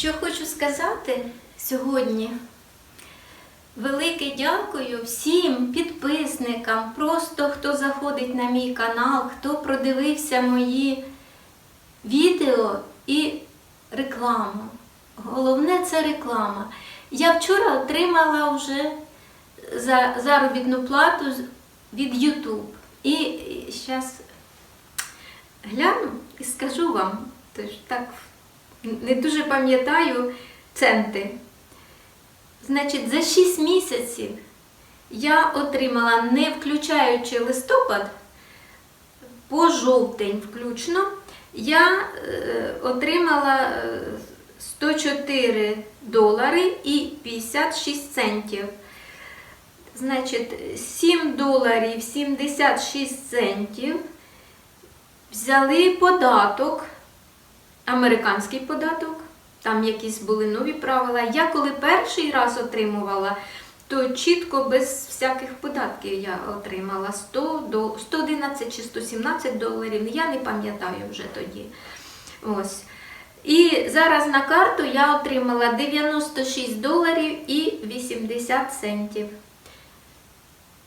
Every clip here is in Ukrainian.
Що хочу сказати сьогодні. Велике дякую всім підписникам, просто хто заходить на мій канал, хто продивився мої відео і рекламу. Головне це реклама. Я вчора отримала вже за заробітну плату від YouTube. І зараз гляну і скажу вам, тож так не дуже пам'ятаю центи. Значить, за 6 місяців я отримала, не включаючи листопад, по жовтень включно, я е, отримала е, 104 долари і 56 центів. Значить, 7 доларів 76 центів взяли податок, американський податок, там якісь були нові правила. Я коли перший раз отримувала, то чітко без всяких податків я отримала 100 до 111 чи 117 доларів. Я не пам'ятаю вже тоді. Ось. І зараз на карту я отримала 96 доларів і 80 центів.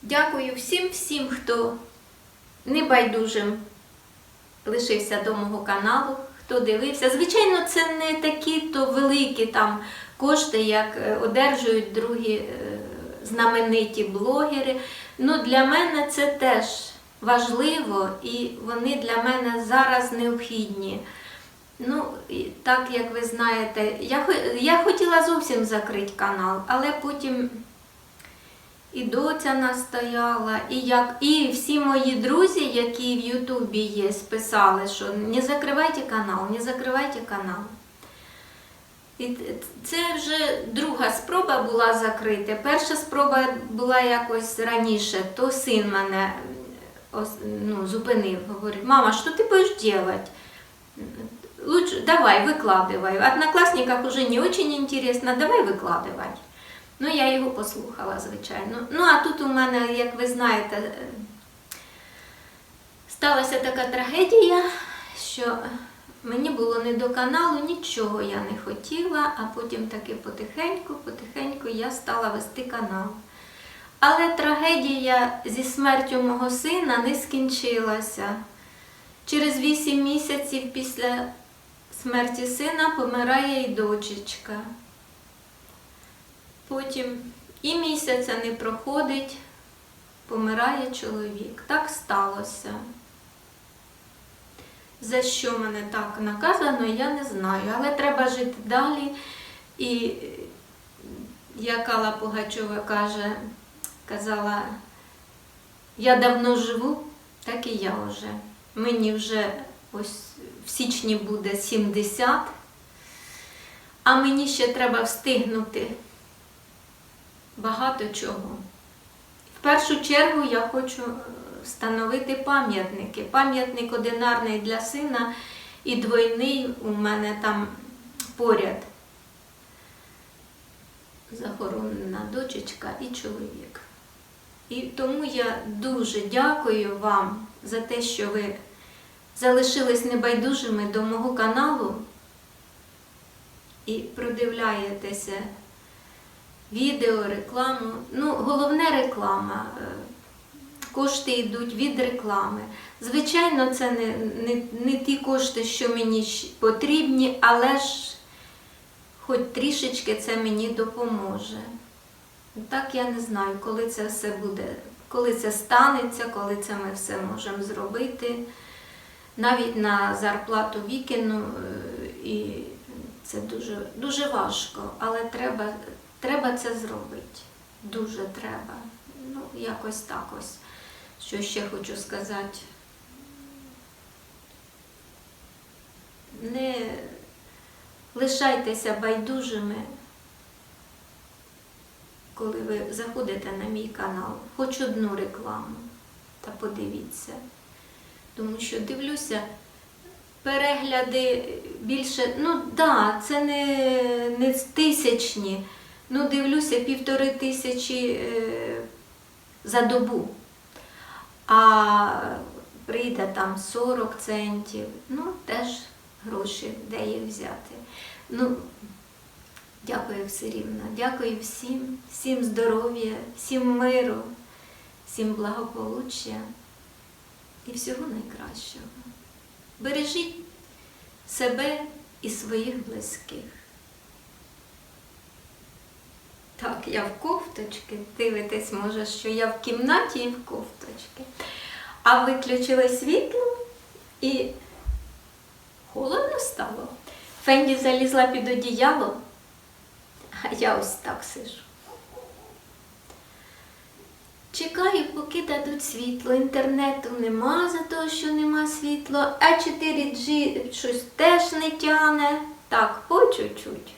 Дякую всім, всім, хто небайдужим лишився до мого каналу, хто дивився. Звичайно, це не такі то великі там кошти, як е, одержують другі е, знамениті блогери. Ну, для мене це теж важливо і вони для мене зараз необхідні. Ну, так як ви знаєте, я, я хотіла зовсім закрити канал, але потім і доця настояла, і як і всі мої друзі, які в Ютубі є, списали, що не закривайте канал, не закривайте канал. І т- це вже друга спроба була закрити. Перша спроба була якось раніше, то син мене ос- ну, зупинив, говорить, мама, що ти будеш робити? Лучше давай, выкладывай. В одноклассниках уже не очень интересно, давай викладывай. Ну, я його послухала, звичайно. Ну, а тут у мене, як ви знаєте, е, сталася така трагедія, що мені було не до каналу, нічого я не хотіла, а потім таки потихеньку, потихеньку я стала вести канал. Але трагедія зі смертю мого сина не скінчилася. Через 8 місяців після смерті сина помирає і дочечка. Потім і місяця не проходить, помирає чоловік. Так сталося. За що мене так наказано, я не знаю. Але треба жити далі. І як Алла Пугачова каже, казала, я давно живу, так і я вже. Мені вже ось в січні буде 70, а мені ще треба встигнути багато чого. В першу чергу я хочу е, встановити пам'ятники. Пам'ятник одинарний для сина і двойний у мене там поряд. Захоронена дочечка і чоловік. І тому я дуже дякую вам за те, що ви залишились небайдужими до мого каналу і продивляєтеся відео, рекламу. Ну, головне реклама. Е, Кошти йдуть від реклами. Звичайно, це не, не, не ті кошти, що мені потрібні, але ж хоч трішечки це мені допоможе. Так я не знаю, коли це все буде, коли це станеться, коли це ми все можемо зробити. Навіть на зарплату вікіну, е, і це дуже, дуже важко, але треба, треба це зробити. Дуже треба. Ну, якось так ось. Що ще хочу сказати. Не лишайтеся байдужими коли ви заходите на мій канал, хоч одну рекламу та подивіться. Тому що дивлюся, перегляди більше, ну так, да, це не, не тисячні, ну дивлюся півтори тисячі е, за добу. А прийде там 40 центів, ну теж гроші, де їх взяти. Ну, Дякую все рівно. Дякую всім, всім здоров'я, всім миру, всім благополуччя і всього найкращого. Бережіть себе і своїх близьких. Так, я в кофточки. Дивитесь, може, що я в кімнаті і в кофточки. А виключили світло і холодно стало. Фенді залізла під одіяло, а я ось так сижу. Чекаю, поки дадуть світло. Інтернету нема за того, що нема світла, а 4G щось теж не тяне. Так, по чуть-чуть.